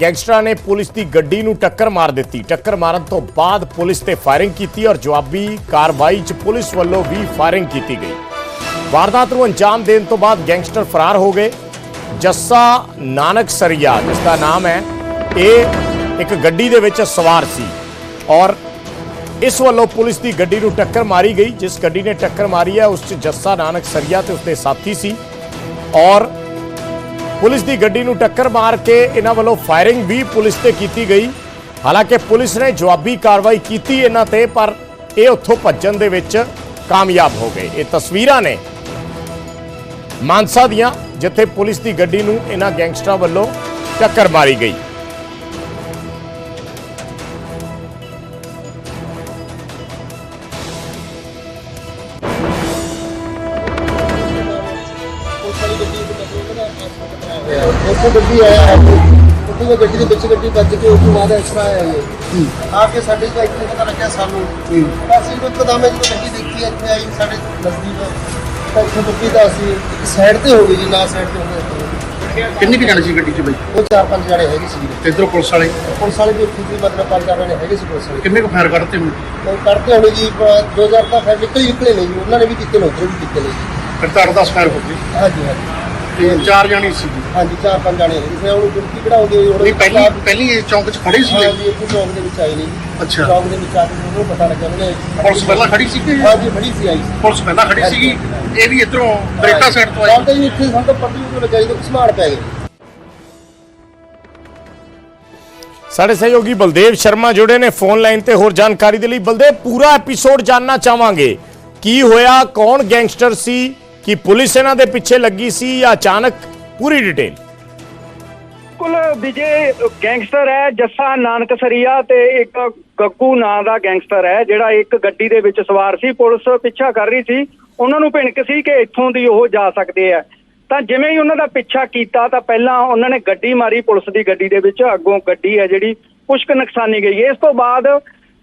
ਗੈਂਗਸਟਰਾਂ ਨੇ ਪੁਲਿਸ ਦੀ ਗੱਡੀ ਨੂੰ ਟੱਕਰ ਮਾਰ ਦਿੱਤੀ। ਟੱਕਰ ਮਾਰਨ ਤੋਂ ਬਾਅਦ ਪੁਲਿਸ ਤੇ ਫਾਇਰਿੰਗ ਕੀਤੀ ਔਰ ਜਵਾਬੀ ਕਾਰਵਾਈ 'ਚ ਪੁਲਿਸ ਵੱਲੋਂ ਵੀ ਫਾਇਰਿੰਗ ਕੀਤੀ ਗਈ। ਵਾਰਦਾਤ ਨੂੰ ਅੰਜਾਮ ਦੇਣ ਤੋਂ ਬਾਅਦ ਗੈਂਗਸਟਰ ਫਰਾਰ ਹੋ ਗਏ। ਜੱਸਾ ਨਾਨਕ ਸਰੀਆ ਜਿਸ ਦਾ ਨਾਮ ਹੈ, ਇਹ ਇੱਕ ਗੱਡੀ ਦੇ ਵਿੱਚ ਸਵਾਰ ਸੀ ਔਰ ਇਸ ਵੱਲੋਂ ਪੁਲਿਸ ਦੀ ਗੱਡੀ ਨੂੰ ਟੱਕਰ ਮਾਰੀ ਗਈ। ਜਿਸ ਗੱਡੀ ਨੇ ਟੱਕਰ ਮਾਰੀ ਹੈ, ਉਸ 'ਚ ਜੱਸਾ ਨਾਨਕ ਸਰੀਆ ਤੇ ਉਸਦੇ ਸਾਥੀ ਸੀ ਔਰ ਪੁਲਿਸ ਦੀ ਗੱਡੀ ਨੂੰ ਟੱਕਰ ਮਾਰ ਕੇ ਇਹਨਾਂ ਵੱਲੋਂ ਫਾਇਰਿੰਗ ਵੀ ਪੁਲਿਸ ਤੇ ਕੀਤੀ ਗਈ। ਹਾਲਾਂਕਿ ਪੁਲਿਸ ਨੇ ਜਵਾਬੀ ਕਾਰਵਾਈ ਕੀਤੀ ਇਹਨਾਂ ਤੇ, ਪਰ ਇਹ ਉੱਥੋਂ ਭੱਜਣ ਦੇ ਵਿੱਚ ਕਾਮਯਾਬ ਹੋ ਗਏ। ਇਹ ਤਸਵੀਰਾਂ ਨੇ ਮਾਨਸਾ ਦੀਆਂ, ਜਿੱਥੇ ਪੁਲਿਸ ਦੀ ਗੱਡੀ ਨੂੰ ਇਹਨਾਂ ਗੈਂਗਸਟਰਾਂ ਵੱਲੋਂ ਟੱਕਰ ਮਾਰੀ ਗਈ। ਉੱਥੇ ਗੱਡੀ ਆਇਆ ਉੱਥੇ ਉਹ ਗੱਡੀ ਦੇ ਵਿੱਚ ਗੱਡੀ ਵੱਜ ਕੇ ਉਸ ਤੋਂ ਬਾਅਦ ਇਸ ਤਰ੍ਹਾਂ ਆਇਆ ਇਹ ਆ ਕੇ ਸਾਡੇ ਦਾ ਇੱਥੇ ਪਤਾ ਲੱਗਿਆ ਸਾਨੂੰ। ਅਸੀਂ ਉਹ ਇੱਕਦਮ ਜਦੋਂ ਗੱਡੀ ਦੇਖੀ ਇੱਥੇ ਆਈ ਸਾਡੇ ਨਜ਼ਦੀਕ। ਤਾਂ ਇੱਥੇ ਰੁਕੀ ਤਾਂ ਅਸੀਂ। ਸਾਈਡ ਤੇ ਹੋ ਗਈ ਜੀ ਨਾ ਸਾਈਡ ਤੇ ਹੋ ਗਏ ਕਿੰਨੀ ਕੁ ਜਾਣੇ ਸੀ ਗੱਡੀ 'ਚ ਬਈ? ਉਹ ਚਾਰ ਪੰਜ ਜਣੇ ਹੈਗੇ ਸੀ। ਤੇ ਇਧਰੋਂ ਪੁਲਿਸ ਵਾਲੇ? ਪੁਲਿਸ ਵਾਲੇ ਵੀ ਉੱਥੇ ਸੀ ਮਤਲਬ ਪੰਜ ਜਣੇ ਹੈਗੇ ਸੀ ਪੁਲਿਸ ਵਾਲੇ। ਕਿੰਨੇ ਕੁ ਫਾਇਰ ਕੱਢਤੇ ਹੁਣ? ਜੀ 2000 ਤਾਂ ਫਿਰ ਨਿਕਲ ਹੀ ਨਿਕਲੇ ਨਹੀਂ ਉਹਨਾਂ ਨੇ ਵੀ ਕੀਤੇ ਨੇ ਉੱਧਰ ਵੀ ਕੀਤੇ ਨੇ ਜੀ। ਫਿਰ ਤਾਂ 10 ਫਾਇਰ ਹੋ ਗਏ ਹਾਂਜੀ ਹਾਂਜੀ। ਤੇ ਚਾਰ ਜਾਣੇ ਸੀ ਹਾਂਜੀ ਚਾਰ ਪੰਜ ਜਣੇ ਹੈਗੇ ਸੀ ਉਹਨੂੰ ਗਿਣਤੀ ਕਢਾਉਂਦੇ ਹੋਏ ਨਹੀਂ ਪਹਿਲੀ ਪਹਿਲੀ ਇਹ ਚੌਂਕ 'ਚ ਖੜੇ ਸੀ ਹਾਂਜੀ ਇੱਥੇ ਚੌਂਕ ਦੇ ਵਿੱਚ ਆਏ ਨੇ ਜੀ। ਅੱਛਾ। ਚੌਂਕ ਦੇ ਵਿੱਚ ਆ ਕੇ ਉਹਨੂੰ ਪਤਾ ਲੱਗਿਆ ਉਹਨੇ ਪੁਲਿਸ ਪਹਿਲਾਂ ਖੜੀ ਸੀ ਕਿ ਹਾਂਜੀ ਬੜੀ ਸੀ ਆਈ ਸੀ। ਪੁਲਿਸ ਪਹਿਲਾਂ ਖੜੀ ਸੀਗੀ। ਇਹ ਵੀ ਇਧਰੋਂ ਬਰੇਟਾ ਸਾਈਡ ਤੋਂ ਆਈ। ਤਾਂ ਜੀ ਇੱਥੇ ਸਾਨੂੰ ਤਾਂ ਪਤਾ ਹੀ ਨਹੀਂ ਲੱਗਾ ਜਦੋਂ ਸਮਾਨ ਪੈ ਗਏ ਸਾਡੇ ਸਹਿਯੋਗੀ ਬਲਦੇਵ ਸ਼ਰਮਾ ਜੁੜੇ ਨੇ ਫੋਨ ਲਾਈਨ ਤੇ। ਹੋਰ ਜਾਣਕਾਰੀ ਦੇ ਲਈ ਬਲਦੇਵ ਪੂਰਾ ਐਪੀਸੋਡ ਜਾਨਣਾ ਚਾਹਾਂਗੇ। ਕੀ ਹੋਇਆ? ਕੌਣ ਗੈਂਗਸਟਰ ਸੀ? ਕਿ ਪੁਲਿਸ ਇਹਨਾਂ ਦੇ ਪਿੱਛੇ ਲੱਗੀ ਸੀ ਜਾਂ ਅਚਾਨਕ ਪੂਰੀ ਡਿਟੇਲ? ਕੁਲ ਵਿਜੇ, ਗੈਂਗਸਟਰ ਹੈ, ਜੱਸਾ ਨਾਨਕ ਸਰੀਆ ਤੇ ਇੱਕ ਗੱਗੂ ਨਾਂ ਦਾ ਗੈਂਗਸਟਰ ਹੈ, ਜਿਹੜਾ ਇੱਕ ਗੱਡੀ ਦੇ ਵਿੱਚ ਸਵਾਰ ਸੀ, ਪੁਲਿਸ ਪਿੱਛਾ ਕਰ ਰਹੀ ਸੀ। ਉਹਨਾਂ ਨੂੰ ਭਿਣਕ ਸੀ ਕਿ ਇੱਥੋਂ ਦੀ ਉਹ ਜਾ ਸਕਦੇ ਆ ਤਾਂ ਜਿਵੇਂ ਹੀ ਉਹਨਾਂ ਦਾ ਪਿੱਛਾ ਕੀਤਾ, ਤਾਂ ਪਹਿਲਾਂ ਉਹਨਾਂ ਨੇ ਗੱਡੀ ਮਾਰੀ ਪੁਲਿਸ ਦੀ ਗੱਡੀ ਦੇ ਵਿੱਚ। ਅੱਗੋਂ ਗੱਡੀ ਹੈ ਜਿਹੜੀ, ਕੁਛ ਕੁ ਨੁਕਸਾਨੀ ਗਈ। ਇਸ ਤੋਂ ਬਾਅਦ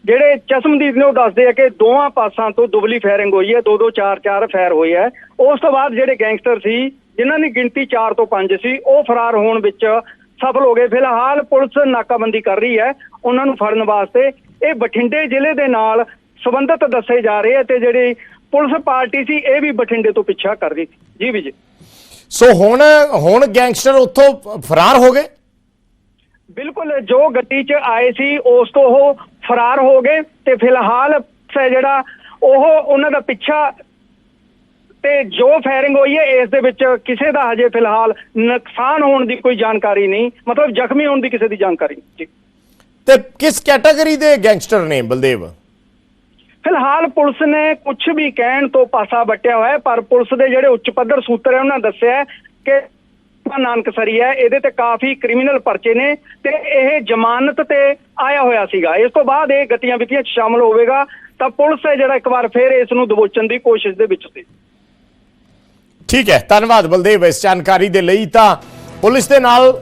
ਜਿਹੜੇ ਚਸ਼ਮਦੀਦ ਨੇ ਉਹ ਦੱਸਦੇ ਆ ਕਿ ਦੋਵਾਂ ਪਾਸਾਂ ਤੋਂ ਦੁਬਲੀ ਫਾਇਰਿੰਗ ਹੋਈ ਹੈ ਦੋ ਦੋ ਚਾਰ ਚਾਰ ਫਾਇਰ ਹੋਏ ਹੈ ਉਸ ਤੋਂ ਬਾਅਦ ਜਿਹੜੇ ਗੈਂਗਸਟਰ ਸੀ ਜਿਨ੍ਹਾਂ ਦੀ ਗਿਣਤੀ 4 ਤੋਂ 5 ਸੀ ਉਹ ਫਰਾਰ ਹੋਣ ਵਿੱਚ ਸਫਲ ਹੋ ਗਏ। ਫਿਲਹਾਲ ਪੁਲਿਸ ਨਾਕਾਬੰਦੀ ਕਰ ਰਹੀ ਹੈ ਉਹਨਾਂ ਨੂੰ ਫੜਨ ਵਾਸਤੇ। ਇਹ ਬਠਿੰਡੇ ਜ਼ਿਲ੍ਹੇ ਦੇ ਨਾਲ ਸੰਬੰਧਿਤ ਦੱਸੇ ਜਾ ਰਹੇ ਆ ਤੇ ਜਿਹੜੀ ਪੁਲਿਸ ਪਾਰਟੀ ਸੀ ਇਹ ਵੀ ਬਠਿੰਡੇ ਤੋਂ ਪਿੱਛਾ ਕਰ ਰਹੀ ਸੀ। ਜੀ ਵਿਜੇ। ਸੋ ਹੁਣ ਹੁਣ ਗੈਂਗਸਟਰ ਉੱਥੋਂ ਫਰਾਰ ਹੋ ਗਏ? ਬਿਲਕੁਲ ਜੋ ਗੱਡੀ 'ਚ ਆਏ ਸੀ ਉਸ ਤੋਂ ਉਹ ਫਰਾਰ ਹੋ ਗਏ ਤੇ ਫਿਲਹਾਲ ਜਿਹੜਾ ਉਹ ਉਹਨਾਂ ਦਾ ਪਿੱਛਾ ਤੇ ਜੋ ਫਾਇਰਿੰਗ ਹੋਈ ਹੈ ਇਸ ਦੇ ਵਿੱਚ ਕਿਸੇ ਦਾ ਹਜੇ ਫਿਲਹਾਲ ਨੁਕਸਾਨ ਹੋਣ ਦੀ ਕੋਈ ਜਾਣਕਾਰੀ ਨਹੀਂ ਮਤਲਬ ਜ਼ਖਮੀ ਹੋਣ ਦੀ ਕਿਸੇ ਦੀ ਜਾਣਕਾਰੀ ਨਹੀਂ। ਜੀ। ਤੇ ਕਿਸ ਕੈਟਾਗਰੀ ਦੇ ਗੈਂਗਸਟਰ ਨੇ ਬਲਦੇਵ? ਫਿਲਹਾਲ ਪੁਲਿਸ ਨੇ ਕੁਝ ਵੀ ਕਹਿਣ ਤੋਂ ਪਾਸਾ ਵੱਟਿਆ ਹੋਇਆ ਹੈ, ਪਰ ਪੁਲਿਸ ਦੇ ਜਿਹੜੇ ਉੱਚ ਪੱਧਰ ਸੂਤਰ ਹੈ ਉਹਨਾਂ ਦੱਸਿਆ ਕਿ ਨਾਨਕ ਸਰੀ ਹੈ। ਇਹਦੇ ਤੇ ਕਾਫੀ ਕ੍ਰਿਮੀਨਲ ਪਰਚੇ ਨੇ ਤੇ ਇਹ ਜ਼ਮਾਨਤ ਤੇ ਆਇਆ ਹੋਇਆ ਸੀਗਾ। ਇਸ ਤੋਂ ਬਾਅਦ ਇਹ ਗਤੀਆਂ ਵਿਤੀਆਂ 'ਚ ਸ਼ਾਮਲ ਹੋਵੇਗਾ ਤਾਂ ਪੁਲਿਸ ਹੈ ਜਿਹੜਾ ਇੱਕ ਵਾਰ ਫੇਰ ਇਸ ਨੂੰ ਦਬੋਚਣ ਦੀ ਕੋਸ਼ਿਸ਼ ਦੇ ਵਿੱਚ ਸੀ। ਠੀਕ ਹੈ, ਧੰਨਵਾਦ ਬਲਦੇਵ। ਇਸ ਜਾਣਕਾਰੀ ਦੇ ਲਈ ਤਾਂ ਪੁਲਿਸ ਦੇ ਨਾਲ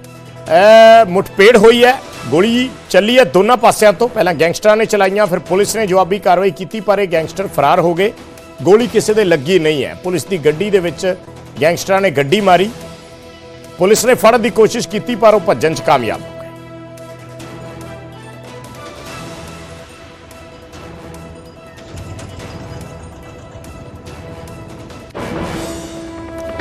ਮੁਠਪੇੜ ਹੋਈ ਹੈ। ਗੋਲੀ ਚੱਲੀ ਹੈ ਦੋਨਾਂ ਪਾਸਿਆਂ ਤੋਂ। ਪਹਿਲਾਂ ਗੈਂਗਸਟਰਾਂ ਨੇ ਚਲਾਈਆਂ, ਫਿਰ ਪੁਲਿਸ ਨੇ ਜਵਾਬੀ ਕਾਰਵਾਈ ਕੀਤੀ, ਪਰ ਇਹ ਗੈਂਗਸਟਰ ਫਰਾਰ ਹੋ ਗਏ। ਗੋਲੀ ਕਿਸੇ ਦੇ ਲੱਗੀ ਨਹੀਂ ਹੈ। ਪੁਲਿਸ ਦੀ ਗੱਡੀ ਦੇ ਵਿੱਚ ਗੈਂਗਸਟਰਾਂ ਨੇ ਗੱਡੀ ਮਾਰੀ। ਪੁਲਿਸ ਨੇ ਫੜਨ ਦੀ ਕੋਸ਼ਿਸ਼ ਕੀਤੀ ਪਰ ਉਹ ਭੱਜਣ 'ਚ ਕਾਮਯਾਬ।